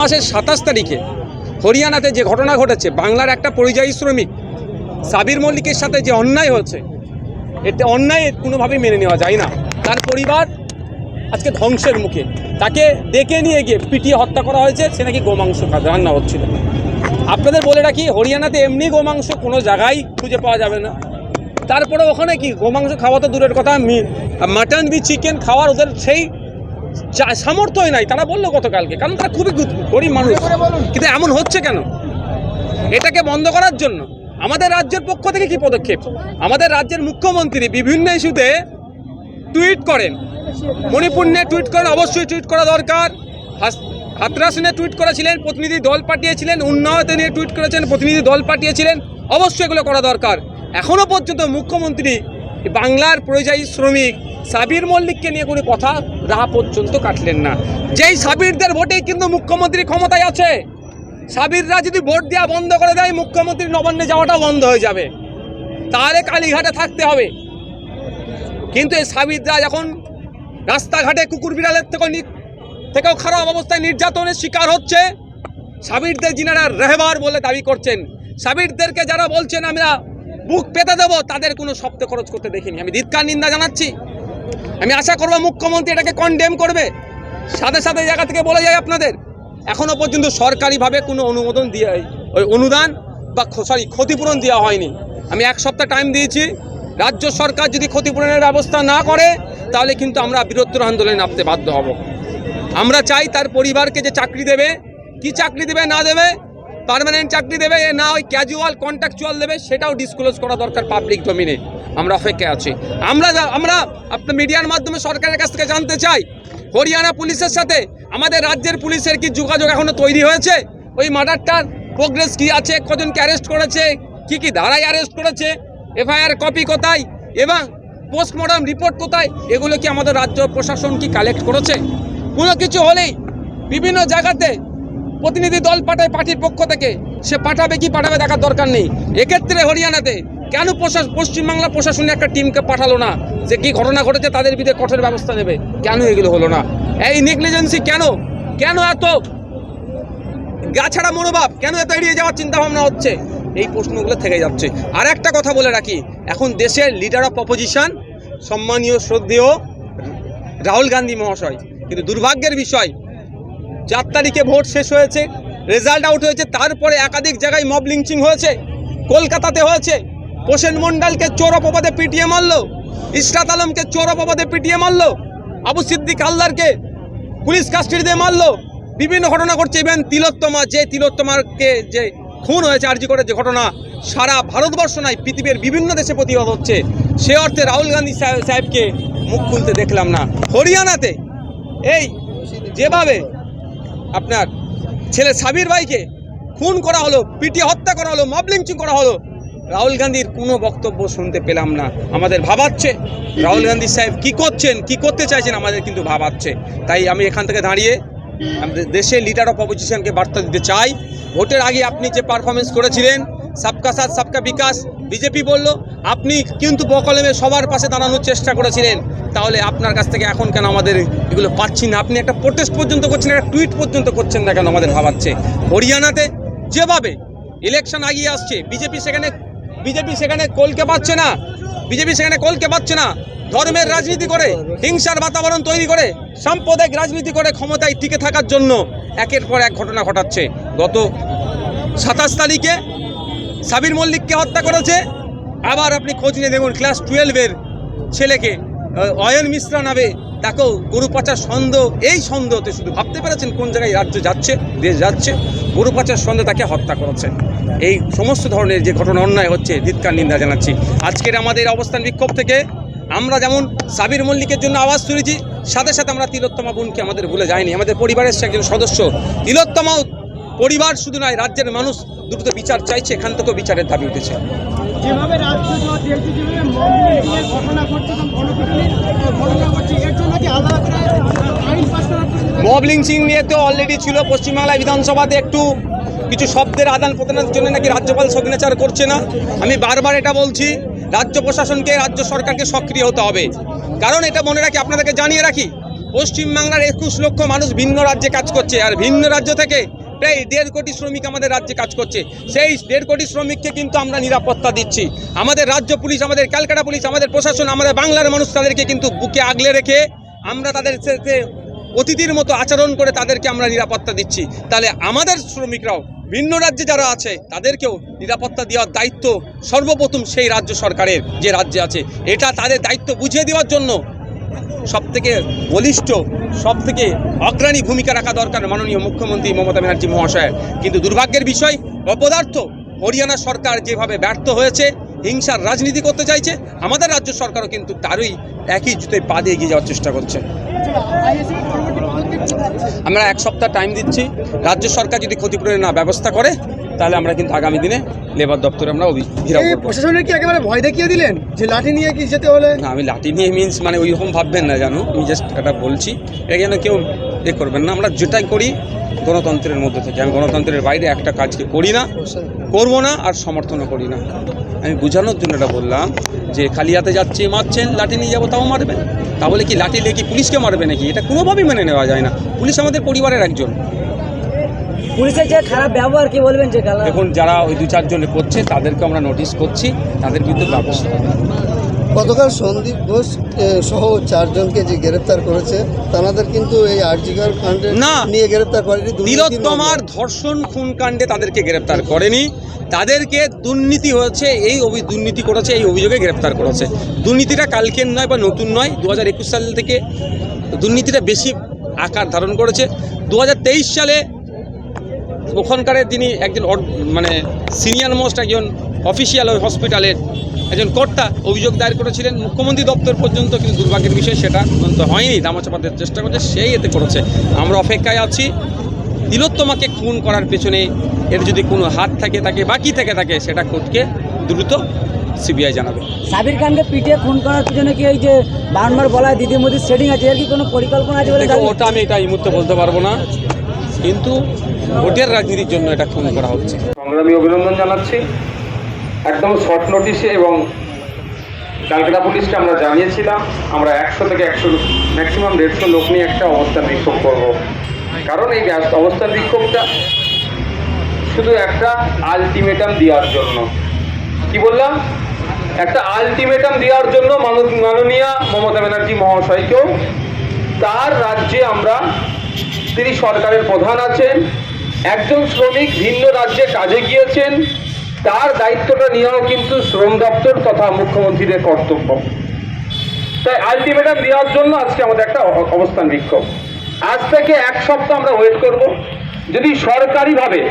মাসের সাতাশ তারিখে হরিয়ানাতে যে ঘটনা ঘটেছে, বাংলার একটা পরিযায়ী শ্রমিক সাবির মল্লিকের সাথে যে অন্যায় হচ্ছে, এতে অন্যায় কোনোভাবেই মেনে নেওয়া যায় না। তার পরিবার আজকে ধ্বংসের মুখে। তাকে ডেকে নিয়ে গিয়ে পিটিয়ে হত্যা করা হয়েছে, সে নাকি গোমাংস রান্না হচ্ছিল। আপনাদের বলে রাখি, হরিয়ানাতে এমনি গোমাংস কোনো জায়গায় খুঁজে পাওয়া যাবে না। তারপরে ওখানে কি, গোমাংস খাওয়া তো দূরের কথা মাটন বি চিকেন খাওয়ার ওদের সেই সামর্থ্যই নাই। তারা বলল গতকালকে কারণ তারা খুবই গরিব মানুষ। কিন্তু এমন হচ্ছে কেন? এটাকে বন্ধ করার জন্য আমাদের রাজ্যের পক্ষ থেকে কি পদক্ষেপ? আমাদের রাজ্যের মুখ্যমন্ত্রী বিভিন্ন ইস্যুতে টুইট করেন। মণিপুর নিয়ে টুইট করেন অবশ্যই টুইট করা দরকার। হাতরাস নিয়ে টুইট করেছিলেন প্রতিনিধি দল পাঠিয়েছিলেন উন্নয়তে নিয়ে টুইট করেছেন প্রতিনিধি দল পাঠিয়েছিলেন অবশ্যই এগুলো করা দরকার। এখনও পর্যন্ত মুখ্যমন্ত্রী বাংলার পরিযায়ী শ্রমিক সাবির মল্লিককে নিয়ে কোনো কথা রাহা পর্যন্ত কাটলেন না। যেই সাবিরদের ভোটেই কিন্তু মুখ্যমন্ত্রী ক্ষমতায় আছে, সাবিররা যদি ভোট দেওয়া বন্ধ করে দেয়, মুখ্যমন্ত্রী নবান্নে যাওয়াটা বন্ধ হয়ে যাবে। তাহলে কালীঘাটে থাকতে হবে। কিন্তু এই সাবিররা যখন রাস্তাঘাটে কুকুর বিড়ালের থেকেও নি- থেকেও খারাপ অবস্থায় নির্যাতনের শিকার হচ্ছে, সাবিরদের যিনারা রেহবার বলে দাবি করছেন। সাবিরদেরকে যারা বলছেন, আমরা বুক পেতে দেবো, তাদের কোনো শব্দ খরচ করতে দেখিনি। আমি ধিৎকার নিন্দা জানাচ্ছি। আমি আশা করব মুখ্যমন্ত্রী এটাকে কন্ডেম করবে। সাথে সাথে জায়গা থেকে বলে যায় আপনাদের, এখনও পর্যন্ত সরকারিভাবে কোনো অনুমোদন দিয়ে, ওই অনুদান বা সরি ক্ষতিপূরণ দেওয়া হয়নি। আমি এক সপ্তাহ টাইম দিয়েছি। রাজ্য সরকার যদি ক্ষতিপূরণের ব্যবস্থা না করে, তাহলে কিন্তু আমরা বৃহত্তর আন্দোলনে নামতে বাধ্য হব। আমরা চাই তার পরিবারকে যে চাকরি দেবে, কি চাকরি দেবে, না দেবে পার্মানেন্ট চাকরি দেবে না ওই ক্যাজুয়াল কন্ট্রাকচুয়াল দেবে, সেটাও ডিসক্লোজ করা দরকার পাবলিক ডোমিনে আমরা অপেক্ষায় আছি। আমরা আমরা আপনার মিডিয়ার মাধ্যমে সরকারের কাছ থেকে জানতে চাই, হরিয়ানা পুলিশের সাথে আমাদের রাজ্যের পুলিশের কি যোগাযোগ এখনও তৈরি হয়েছে? ওই মার্ডারটার প্রোগ্রেস কি আছে? কজনকে অ্যারেস্ট করেছে? কি কি ধারায় অ্যারেস্ট করেছে? এফআইআর কপি কোথায়? এবং পোস্টমর্টম রিপোর্ট কোথায়? এগুলো কি আমাদের রাজ্য প্রশাসন কি কালেক্ট করেছে? কোনো কিছু হলেই বিভিন্ন জায়গাতে প্রতিনিধি দল পাঠায় পার্টির পক্ষ থেকে। সে পাঠাবে কি পাঠাবে দেখার দরকার নেই। এক্ষেত্রে হরিয়ানাতে কেন প্রশাস পশ্চিমবাংলা প্রশাসনে একটা টিমকে পাঠালো না? যে কি ঘটনা ঘটেছে তাদের বিরুদ্ধে কঠোর ব্যবস্থা নেবে? কেন এগুলো হলো না? এই নেগলিজেন্সি কেন? কেন এত গাছাড়া মনোভাব? কেন এত এড়িয়ে যাওয়ার চিন্তা ভাবনা হচ্ছে? এই প্রশ্নগুলো থেকে যাচ্ছে। আর একটা কথা বলে রাখি, এখন দেশের লিডার অফ অপোজিশন সম্মানীয়, শ্রদ্ধেয় রাহুল গান্ধী মহাশয়, কিন্তু দুর্ভাগ্যের বিষয় চার তারিখে ভোট শেষ হয়েছে রেজাল্ট আউট হয়েছে, তারপরে একাধিক জায়গায় মব লিঞ্চিং হয়েছে, কলকাতাতে হয়েছে। প্রসেন মণ্ডলকে চোর অপবাদে পিটিয়ে মারলো, ইশরাত আলমকে চোর অপবাদে পিটিয়ে মারলো, আবু সিদ্দিক হালদারকে পুলিশ কাস্টাডিতে মারলো। বিভিন্ন ঘটনা ঘটছে ইভেন তিলোত্তমা, যে তিলোত্তমাকে যে খুন হয়েছে আরজি করে যে ঘটনা, সারা ভারতবর্ষ নয়, পৃথিবীর বিভিন্ন দেশে প্রতিবাদ হচ্ছে। সে অর্থে রাহুল গান্ধী সাহেব- সাহেবকে মুখ খুলতে দেখলাম না। হরিয়ানাতে, এই, যেভাবে আপনার ছেলে সাবির ভাইকে খুন করা হলো, পিটিয়ে হত্যা করা হলো মব করা হলো। রাহুল গান্ধীর কোনো বক্তব্য শুনতে পেলাম না। আমাদের ভাবাচ্ছে, রাহুল গান্ধী সাহেব কি করছেন, কি করতে চাইছেন আমাদের কিন্তু ভাবাচ্ছে। তাই আমি এখান থেকে দাঁড়িয়ে আমাদের দেশের লিডার অফ অপোজিশনকে বার্তা দিতে চাই। ভোটের আগে আপনি যে পারফরমেন্স করেছিলেন, সবকা সাথ, সবকা বিকাশ বিজেপি বলল, আপনি কিন্তু বকলমে সবার পাশে দাঁড়ানোর চেষ্টা করেছিলেন। তাহলে আপনার কাছ থেকে এখন কেন আমাদের এগুলো পাচ্ছি না? আপনি একটা প্রোটেস্ট পর্যন্ত করছেন, একটা টুইট পর্যন্ত করছেন না কেন আমাদের ভাবাচ্ছে? হরিয়ানাতে যেভাবে ইলেকশন আগিয়ে আসছে, বিজেপি সেখানে বিজেপি সেখানে কলকে পাচ্ছে না। বিজেপি সেখানে কলকে পাচ্ছে না। ধর্মের রাজনীতি করে, হিংসার বাতাবরণ তৈরি করে, সাম্প্রদায়িক রাজনীতি করে ক্ষমতায় টিকে থাকার জন্য একের পর এক ঘটনা ঘটাচ্ছে। গত সাতাশ তারিখে সাবির মল্লিককে হত্যা করেছে। আবার আপনি খোঁজ নিয়ে দেখুন, ক্লাস টুয়েলভের ছেলেকে অয়ন মিশ্রা নামে তাকেও গরু পাচার সন্দেহ, এই সন্দেহতে শুধু ভাবতে পেরেছেন কোন জায়গায় রাজ্য যাচ্ছে, দেশ যাচ্ছে। গরু পাচার সন্দেহ তাকে হত্যা করেছে। এই সমস্ত ধরনের যে ঘটনা, অন্যায় হচ্ছে, ধিৎকার, নিন্দা জানাচ্ছি। আজকের আমাদের অবস্থান বিক্ষোভ থেকে আমরা যেমন সাবির মল্লিকের জন্য আওয়াজ তুলেছি, সাথে সাথে আমরা তিলোত্তমা বোনকে আমাদের ভুলে যায়নি আমাদের পরিবারের সে একজন সদস্য, তিলোত্তমাও পরিবার শুধু নয়, রাজ্যের মানুষ দ্রুত বিচার চাইছে এখান থেকেও বিচারের দাবি উঠেছে যেভাবে রাজ্য ঘটনা ঘটছে ঘটনা ঘটছে এর জন্য কি? মব লিঞ্চিং নিয়ে তো অলরেডি ছিল পশ্চিমবাংলা বিধানসভাতে একটু কিছু শব্দের আদান প্রদানের জন্য নাকি রাজ্যপাল সিগনেচার করছে না আমি বারবার এটা বলছি রাজ্য প্রশাসনকে রাজ্য সরকারকে সক্রিয় হতে হবে কারণ এটা মনে রাখি আপনাদেরকে জানিয়ে রাখি পশ্চিমবাংলার একুশ লক্ষ মানুষ ভিন্ন রাজ্যে কাজ করছে আর ভিন্ন রাজ্য থেকে প্রায় দেড় কোটি শ্রমিক আমাদের রাজ্যে কাজ করছে। সেই দেড় কোটি শ্রমিককে কিন্তু আমরা নিরাপত্তা দিচ্ছি। আমাদের রাজ্য পুলিশ, আমাদের ক্যালকাটা পুলিশ, আমাদের প্রশাসন, আমাদের বাংলার মানুষ তাদেরকে কিন্তু বুকে আগলে রেখে আমরা তাদের সাথে অতিথির মতো আচরণ করে তাদেরকে আমরা নিরাপত্তা দিচ্ছি। তাহলে আমাদের শ্রমিকরাও, ভিন্ন রাজ্যে যারা আছে, তাদেরকেও নিরাপত্তা দেওয়ার দায়িত্ব সর্বপ্রথম সেই রাজ্য সরকারের যে রাজ্যে আছে। এটা তাদের দায়িত্ব বুঝিয়ে দেওয়ার জন্য সব থেকে বলিষ্ঠ সব থেকে অগ্রণী ভূমিকা রাখা দরকার মাননীয় মুখ্যমন্ত্রী মমতা ব্যানার্জি মহাশয়ের। কিন্তু দুর্ভাগ্যের বিষয়, অপদার্থ, হরিয়ানা সরকার যেভাবে ব্যর্থ হয়েছে, হিংসার রাজনীতি করতে চাইছে, আমাদের রাজ্য সরকারও কিন্তু তারই একই জুতোয় পা দিয়ে এগিয়ে যাওয়ার চেষ্টা করছে। আমরা এক সপ্তাহ টাইম দিচ্ছি। রাজ্য সরকার যদি ক্ষতিপূরণের না ব্যবস্থা করে তাহলে আমরা কিন্তু আগামী দিনে লেবার দপ্তরে আমরা ঘেরাও প্রশাসনের কি একেবারে ভয় দেখিয়ে দিলেন? যে লাঠি নিয়ে কি যেতে হলে? না আমি লাঠি নিয়ে মিন্স মানে ওই রকম ভাববেন না জানো? আমি জাস্ট এটা বলছি। এটা যেন কেউ এ করবেন না। আমরা যেটাই করি গণতন্ত্রের মধ্যে থেকে। আমি গণতন্ত্রের বাইরে একটা কাজকে করি না করব না আর সমর্থনও করি না। আমি বোঝানোর জন্য এটা বললাম যে খালি হাতে যাচ্ছে মারছেন লাঠি নিয়ে যাব তাও মারবেন। তা বলে কি লাঠি কি পুলিশকে মারবে নাকি? এটা কোনোভাবেই মেনে নেওয়া যায় না। পুলিশ আমাদের পরিবারের একজন। পুলিশের যে খারাপ ব্যবহার কি বলবেন যে এখন যারা ওই দু চারজনে করছে তাদেরকে আমরা নোটিশ করছি তাদের বিরুদ্ধে ব্যবস্থা হবে। গতকাল সন্দীপ ঘোষ সহ চারজনকে যে গ্রেপ্তার করেছে তাদের কিন্তু এই আরজিগার কাণ্ডে না। নিয়ে গ্রেপ্তার করেনি তিলোত্তমার ধর্ষণ খুন কাণ্ডে তাদেরকে গ্রেপ্তার করেনি তাদেরকে দুর্নীতি হয়েছে এই অভি দুর্নীতি করেছে এই অভিযোগে গ্রেপ্তার করেছে দুর্নীতিটা কালকের নয় বা নতুন নয় দু হাজার একুশ সাল থেকে দুর্নীতিটা বেশি আকার ধারণ করেছে দু হাজার তেইশ সালে ওখানকারের তিনি একজন মানে সিনিয়র মোস্ট একজন অফিসিয়াল ওই হসপিটালের একজন কর্তা অভিযোগ দায়ের করেছিলেন। মুখ্যমন্ত্রী দপ্তর পর্যন্ত কিন্তু দুর্ভাগ্যের বিষয় সেটা তদন্ত হয়নি। দামাচাপাতের চেষ্টা করছে সেই এতে করেছে। আমরা অপেক্ষায় আছি। তিলোত্তমাকে খুন করার পেছনে এর যদি কোনো হাত থাকে তাকে বাকি থেকে থাকে সেটা কোর্টকে দ্রুত সিবিআই জানাবে। সাবির খানকে পিটিয়ে খুন করার পিছনে কি ওই যে বারবার বলা হয় দিদি মোদির সেটিং আছে? এর কি কোনো পরিকল্পনা আছে বলে ওটা আমি এটা এই মুহূর্তে বলতে পারব না। কিন্তু ভোটের রাজনীতির জন্য এটা খুন করা হচ্ছে। সংগ্রামী অভিনন্দন জানাচ্ছি। একদম শর্ট নোটিশে এবং ক্যালকাটা পুলিশকে আমরা জানিয়েছিলাম, আমরা একশো থেকে একশো ম্যাক্সিমাম দেড়শো লোক নিয়ে একটা অবস্থান বিক্ষোভ করব। কারণ এই অবস্থান বিক্ষোভটা শুধু একটা আলটিমেটাম দেওয়ার জন্য। কি বললাম? একটা আলটিমেটাম দেওয়ার জন্য মাননীয় মমতা ব্যানার্জি মহাশয়কেও তার রাজ্যে আমরা, তিনি সরকারের প্রধান আছেন একজন শ্রমিক ভিন্ন রাজ্যে কাজে গিয়েছেন, তার দায়িত্বটা নেওয়াও কিন্তু শ্রম দপ্তর তথা মুখ্যমন্ত্রীদের কর্তব্য। তাই আলটিমেটাম দেওয়ার জন্য আজকে আমাদের একটা অবস্থান বিক্ষোভ। আজ থেকে এক সপ্তাহ আমরা ওয়েট করব। যদি সরকারিভাবে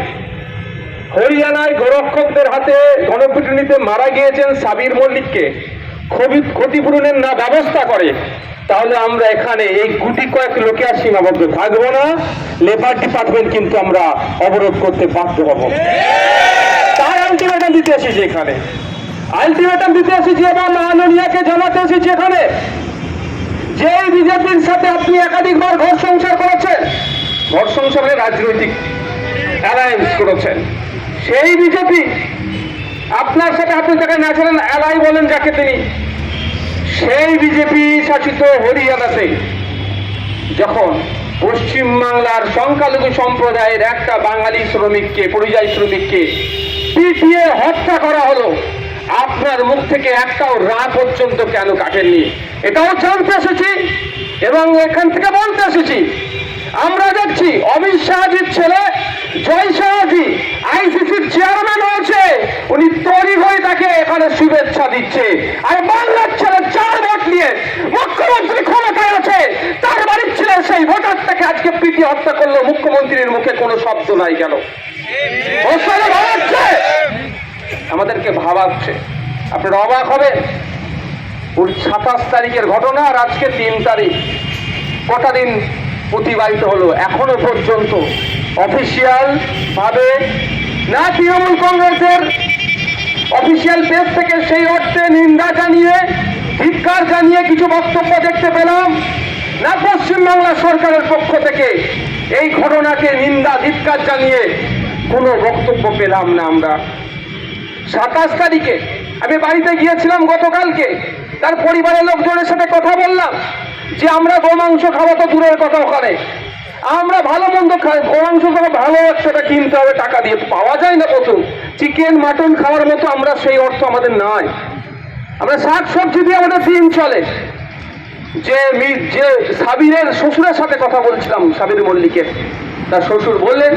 হরিয়ানায় গোরক্ষকদের হাতে গণপিটুনিতে মারা গিয়েছেন সাবির মল্লিককে ক্ষতি- ক্ষতিপূরণের না ব্যবস্থা করে তাহলে আমরা এখানে এই গুটি কয়েক লোকে আর সীমাবদ্ধ থাকব না। লেবার ডিপার্টমেন্ট কিন্তু আমরা অবরোধ করতে বাধ্য হব। তার আলটিমেটাম দিতে এসেছি এখানে। আলটিমেটাম দিতে এসেছি এবং মাননীয়াকে জানাতে এসেছি এখানে যে বিজেপির সাথে আপনি একাধিকবার ঘর সংসার করেছেন, ঘর সংসারে রাজনৈতিক অ্যালায়েন্স করেছেন। সেই বিজেপি আপনার সাথে আপনি যাকে ন্যাচারাল অ্যালাই বলেন, যাকে তিনি সেই বিজেপি শাসিত হরিয়ানাতে যখন পশ্চিমবাংলার সংখ্যালঘু সম্প্রদায়ের একটা বাঙালি শ্রমিককে, পরিযায়ী শ্রমিককে পিটিয়ে হত্যা করা হলো, আপনার মুখ থেকে একটাও রা পর্যন্ত কেন কাটেননি? এটাও জানতে এসেছি এবং এখান থেকে বলতে এসেছি। আমরা দেখছি অমিত শাহজির ছেলে জয় শাহজি আইসিসির চেয়ারম্যান হয়েছে। উনি তৈরি হয়ে তাকে এখানে শুভেচ্ছা দিচ্ছে। আর বাংলার ছেলে চার ভোট নিয়ে মুখ্যমন্ত্রী ক্ষমতায় আছে তার বাড়ির ছেলে সেই ভোটারটাকে আজকে পিটি হত্যা করল, মুখ্যমন্ত্রীর মুখে কোনো শব্দ নাই কেন? আমাদেরকে ভাবাচ্ছে আপনারা অবাক হবেন। সাতাশ তারিখের ঘটনা আর আজকে তিন তারিখ। কটা দিন অতিবাহিত হলো? এখনও পর্যন্ত অফিসিয়াল ভাবে না তৃণমূল কংগ্রেসের অফিসিয়াল পেজ থেকে সেই অর্থে নিন্দা জানিয়ে, ধিক্কার জানিয়ে কিছু বক্তব্য দেখতে পেলাম। না পশ্চিমবাংলা সরকারের পক্ষ থেকে এই ঘটনাকে নিন্দা ধিক্কার জানিয়ে কোনো বক্তব্য পেলাম না আমরা। সাতাশ তারিখে আমি বাড়িতে গিয়েছিলাম গতকালকে। তার পরিবারের লোকজনের সাথে কথা বললাম যে আমরা গোমাংস খাওয়া তো দূরের কথা ওখানে। আমরা ভালো মন্দ খাই গোমাংস খাওয়া ভালো একটাটা কিনতে হবে, টাকা দিয়ে পাওয়া যায় না প্রথম চিকেন, মাটন খাওয়ার মতো আমরা সেই অর্থ আমাদের নাই। আমরা শাক সবজি দিয়ে আমাদের দিন চলে। যে যে সাবিরের শ্বশুরের সাথে কথা বলছিলাম, সাবির মল্লিকের। তার শ্বশুর বললেন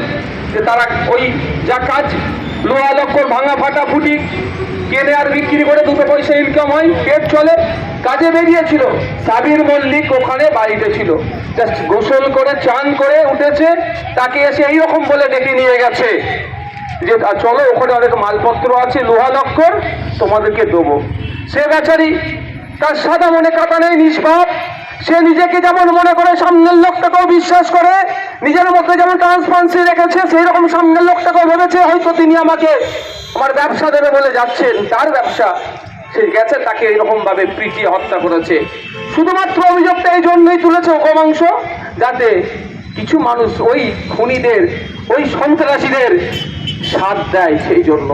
যে তারা ওই যা কাজ লোহা লক্কর, ভাঙা ফাটা ফুটি কেনে আর বিক্রি করে দুটো পয়সা ইনকাম হয়, পেট চলে, কাজে বেরিয়েছিল। সাবির মল্লিক ওখানে বাড়িতে ছিল। জাস্ট গোসল করে, চান করে উঠেছে, তাকে এসে এইরকম বলে ডেকে নিয়ে গেছে যে চলো, ওখানে অনেক মালপত্র আছে, লোহা লক্কর, তোমাদেরকে দেবো। সে বেচারি তার সাদা মনে কাটা নেই, নিষ্পাপ। সে নিজেকে যেমন মনে করে সামনের লোকটাকেও বিশ্বাস করে, নিজের মধ্যে যেমন ট্রান্সপারেন্সি রেখেছে সেই রকম সামনের লোকটাকেও ভেবেছে, হয়তো তিনি আমাকে আমার ব্যবসা দেবে বলে যাচ্ছেন, তার ব্যবসা। সে গেছে, তাকে এরকম ভাবে পিটিয়ে হত্যা করেছে। শুধুমাত্র অভিযোগটা এই জন্যই তুলেছে গোমাংস যাতে কিছু মানুষ ওই খুনিদের, ওই সন্ত্রাসীদের সাথ দেয় সেই জন্য।